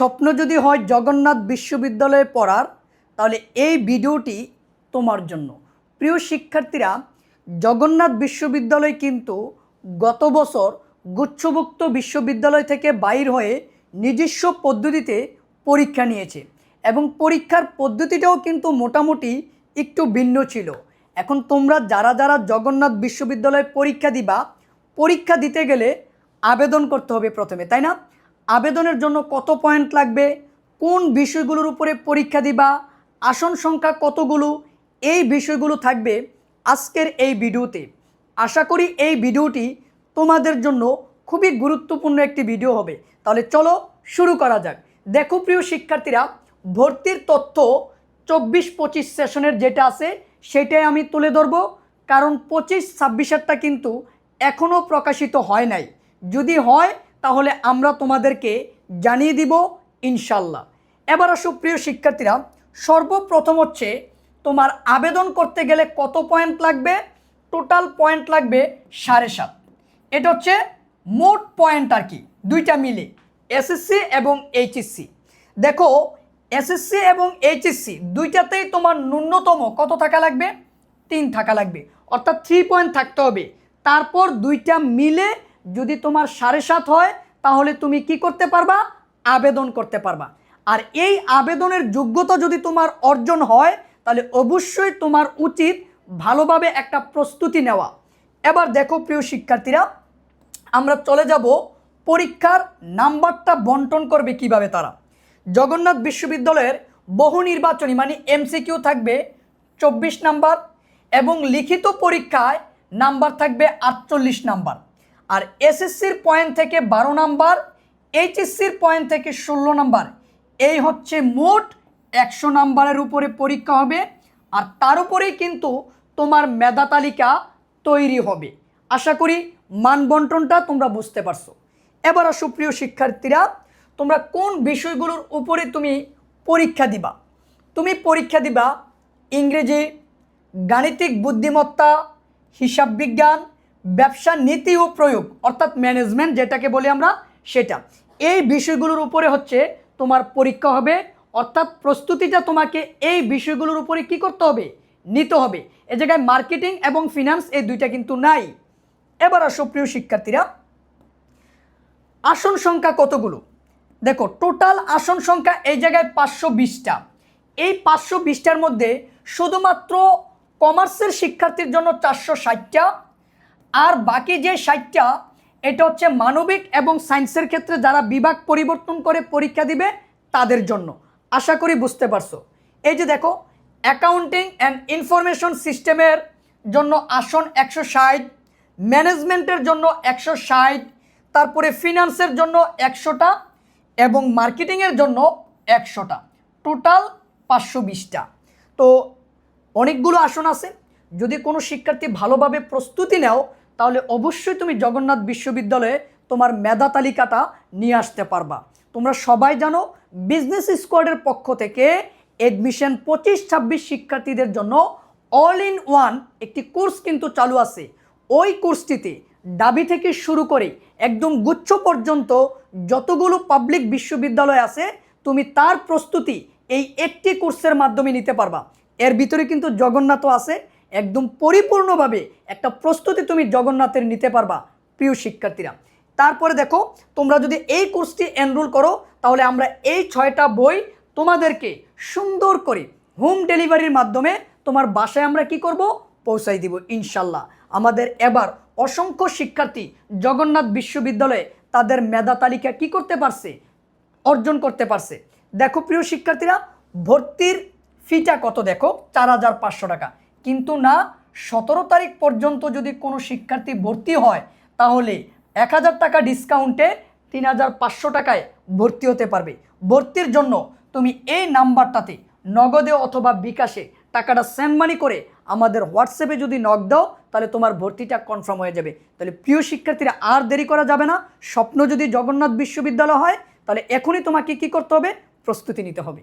স্বপ্ন যদি হয় জগন্নাথ বিশ্ববিদ্যালয়ে পড়ার, তাহলে এই ভিডিওটি তোমার জন্য। প্রিয় শিক্ষার্থীরা, জগন্নাথ বিশ্ববিদ্যালয় কিন্তু গত বছর গুচ্ছভুক্ত বিশ্ববিদ্যালয় থেকে বাইর হয়ে নিজস্ব পদ্ধতিতে পরীক্ষা নিয়েছে এবং পরীক্ষার পদ্ধতিটাও কিন্তু মোটামুটি একটু ভিন্ন ছিল। এখন তোমরা যারা যারা জগন্নাথ বিশ্ববিদ্যালয়ে পরীক্ষা দিবা, পরীক্ষা দিতে গেলে আবেদন করতে হবে প্রথমে, তাই না? আবেদনের জন্য কত পয়েন্ট লাগবে? কোন বিষয়গুলোর উপরে পরীক্ষা দিবা? আসন সংখ্যা কতগুলো? এই বিষয়গুলো থাকবে আজকের এই ভিডিওতে। আশা করি এই ভিডিওটি তোমাদের জন্য খুবই গুরুত্বপূর্ণ একটি ভিডিও হবে। তাহলে চলো শুরু করা যাক। দেখো প্রিয় শিক্ষার্থীরা, ভর্তির তথ্য চব্বিশ পঁচিশ সেশনের যেটা আছে, সেটাই আমি তুলে ধরবো। কারণ পঁচিশ ছাব্বিশেরটা কিন্তু এখনও প্রকাশিত হয় নাই। যদি হয় তাহলে আমরা তোমাদেরকে জানিয়ে দিব ইনশাল্লাহ। এবার আসো প্রিয় শিক্ষার্থীরা, সর্বপ্রথম হচ্ছে তোমার আবেদন করতে গেলে কত পয়েন্ট লাগবে? টোটাল পয়েন্ট লাগবে সাড়ে সাত। এটা হচ্ছে মোট পয়েন্ট আর কি, দুইটা মিলে এসএসসি এবং এইচএসসি দেখো এসএসসি এবং এইচএসসি দুইটাতেই তোমার ন্যূনতম কত থাকা লাগবে? তিন থাকা লাগবে। অর্থাৎ থ্রি পয়েন্ট থাকতে হবে। তারপর দুইটা মিলে যদি তোমার সাড়ে সাত হয়, তাহলে তুমি কি করতে পারবা? আবেদন করতে পারবা। আর এই আবেদনের যোগ্যতা যদি তোমার অর্জন হয়, তাহলে অবশ্যই তোমার উচিত ভালোভাবে একটা প্রস্তুতি নেওয়া। এবার দেখো প্রিয় শিক্ষার্থীরা, আমরা চলে যাব পরীক্ষার নাম্বারটা বন্টন করবে কীভাবে তারা। জগন্নাথ বিশ্ববিদ্যালয়ের বহু নির্বাচনী মানে এমসিকিউ থাকবে চব্বিশ নাম্বার এবং লিখিত পরীক্ষায় নাম্বার থাকবে আটচল্লিশ নাম্বার। আর এসএসসির পয়েন্ট থেকে বারো নাম্বার এইচএসসির পয়েন্ট থেকে ষোলো নাম্বার। এই হচ্ছে মোট একশো নাম্বারের উপরে পরীক্ষা হবে, আর তার উপরেই কিন্তু তোমার মেধা তালিকা তৈরি হবে। আশা করি মানবন্টনটা তোমরা বুঝতে পারছ। এবার আসো প্রিয় শিক্ষার্থীরা, তোমরা কোন বিষয়গুলোর উপরে তুমি পরীক্ষা দিবা? তুমি পরীক্ষা দিবা ইংরেজি, গাণিতিক বুদ্ধিমত্তা, হিসাব বিজ্ঞান ব্যবসা নীতি ও প্রয়োগ, অর্থাৎ ম্যানেজমেন্ট যেটাকে বলি আমরা সেটা। এই বিষয়গুলোর উপরে হচ্ছে তোমার পরীক্ষা হবে, অর্থাৎ প্রস্তুতিটা তোমাকে এই বিষয়গুলোর উপরে কি করতে হবে? নিতে হবে। এ জায়গায় মার্কেটিং এবং ফিনান্স এই দুইটা কিন্তু নাই। এবার আসো প্রিয় শিক্ষার্থীরা। আসন সংখ্যা কতগুলো? দেখো টোটাল আসন সংখ্যা এই জায়গায় পাঁচশো বিশটা। এই পাঁচশো বিশটার মধ্যে শুধুমাত্র কমার্সের শিক্ষার্থীর জন্য চারশো ষাটটা আর বাকি যে ষাটটা, এটা হচ্ছে মানবিক এবং সায়েন্সের ক্ষেত্রে যারা বিভাগ পরিবর্তন করে পরীক্ষা দিবে, তাদের জন্য। আশা করি বুঝতে পারছ। এই যে দেখো অ্যাকাউন্টিং অ্যান্ড ইনফরমেশন সিস্টেমের জন্য আসন একশো ষাট ম্যানেজমেন্টের জন্য একশো ষাট, তারপরে ফিনান্সের জন্য একশোটা এবং মার্কেটিংয়ের জন্য একশোটা। টোটাল পাঁচশো বিশটা। তো অনেকগুলো আসন আছে। যদি কোনো শিক্ষার্থী ভালোভাবে প্রস্তুতি নেও তাহলে অবশ্যই তুমি জগন্নাথ বিশ্ববিদ্যালয়ে তোমার মেধা তালিকাটা নিয়ে আসতে পারবা। তোমরা সবাই জানো বিজনেস স্কোয়াডের পক্ষ থেকে এডমিশন পঁচিশ, ছাব্বিশ শিক্ষার্থীদের জন্য অল ইন ওয়ান একটি কোর্স কিন্তু চালু আছে। ওই কোর্সটিতে ডাবি থেকে শুরু করে একদম গুচ্ছ পর্যন্ত যতগুলো পাবলিক বিশ্ববিদ্যালয় আছে, তুমি তার প্রস্তুতি এই একটি কোর্সের মাধ্যমে নিতে পারবা। এর ভিতরে কিন্তু জগন্নাথও আছে একদম পরিপূর্ণভাবে একটা প্রস্তুতি তুমি জগন্নাথের নিতে পারবা, প্রিয় শিক্ষার্থীরা। তারপরে দেখো, তোমরা যদি এই কোর্সটি এনরোল করো, তাহলে আমরা এই ছয়টা বই তোমাদেরকে সুন্দর করে হোম ডেলিভারির মাধ্যমে তোমার বাসায় আমরা কি করব? পৌঁছাই দিব, ইনশাল্লাহ। আমাদের এবার অসংখ্য শিক্ষার্থী জগন্নাথ বিশ্ববিদ্যালয়ে তাদের মেধা তালিকা কি করতে পারছে? অর্জন করতে পারছে। দেখো, প্রিয় শিক্ষার্থীরা, ভর্তির ফিটা কত দেখো? চার হাজার পাঁচশো টাকা। কিন্তু না, সতেরো তারিখ পর্যন্ত যদি কোনো শিক্ষার্থী ভর্তি হয়, তাহলে এক হাজার টাকা ডিসকাউন্টে তিন হাজার পাঁচশো টাকায় ভর্তি হতে পারবে। ভর্তির জন্য তুমি এই নাম্বারটাতে নগদে অথবা বিকাশে টাকাটা সেন্ড মানি করে আমাদের হোয়াটসঅ্যাপে যদি নক দাও, তাহলে তোমার ভর্তিটা কনফার্ম হয়ে যাবে। তাহলে প্রিয় শিক্ষার্থীরা আর দেরি করা যাবে না। স্বপ্ন যদি জগন্নাথ বিশ্ববিদ্যালয় হয়, তাহলে এখনই তোমাকে কি করতে হবে? প্রস্তুতি নিতে হবে।